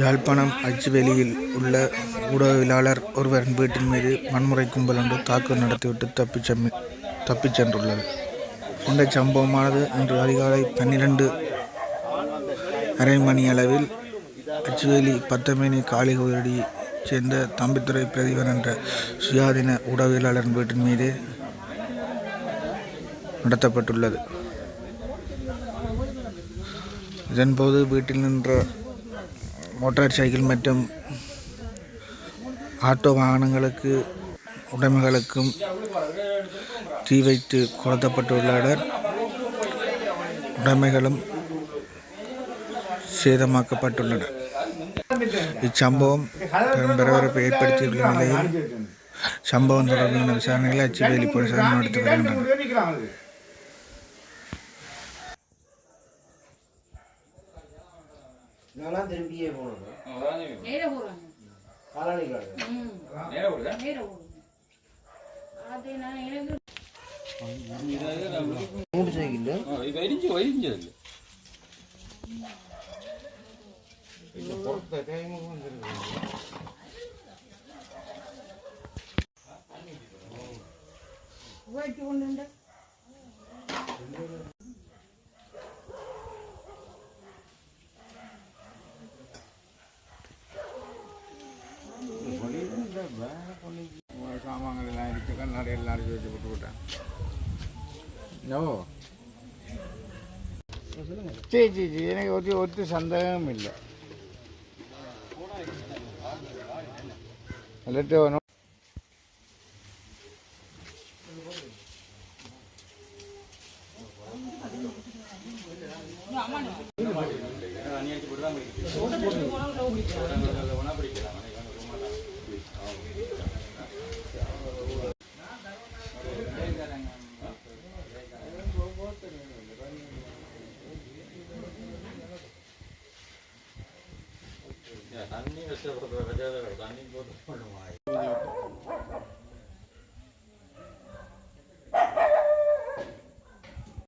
யாழ்ப்பாணம் அச்சுவேலியில் உள்ள ஊடகவியலாளர் ஒருவரின் வீட்டின் மீது வன்முறை கும்பல் ஒன்று தாக்குதல் நடத்திவிட்டு தப்பிச் செம்மி தப்பிச் சென்றுள்ளது. இந்த சம்பவமானது இன்று அதிகாலை பன்னிரண்டு அரை மணி அளவில் அச்சுவேலி பத்தமேனி காளிகோயிலைச் சேர்ந்த தம்பித்துறை பிரதிவன் என்ற சுயாதீன ஊடகவியலாளரின் வீட்டின் மீது நடத்தப்பட்டுள்ளது. இதன்போது வீட்டில் நின்ற மோட்டார் சைக்கிள் மற்றும் ஆட்டோ வாகனங்களுக்கு உடைமைகளுக்கும் தீ வைத்து கொளுத்தப்பட்டுள்ளனர் உடைமைகளும் சேதமாக்கப்பட்டுள்ளன. இச்சம்பவம் பெரும் பரபரப்பை ஏற்படுத்தியுள்ள நிலையில் சம்பவம் தொடர்பான விசாரணைகளை அச்சுவேலி போலீசார் நடத்தி வருகின்றனர். நானும் திரும்பியே போனது. நேர போறாங்க. காலனி காடு நேர போடுதா நேர போடுது அது நான் எனக்கு மூணு சைக்கிள் இது அரிஞ்சு அரிஞ்சு வந்துருக்கு Where do போயிட்டு கொண்டு சாமான்கள் எல்லாம் இருக்கு. கண்ணாடி எல்லாம் அடிச்சு வச்சு விட்டு விட்டேன். ஓ. சரி சரி சரி எனக்கு ஒரு ஒத்து சந்தேகம் இல்லை. லெட்டு வேணும் தண்ணி கஷ்டப்படுற கஜாத தண்ணி போட்டு பண்ணுவாங்க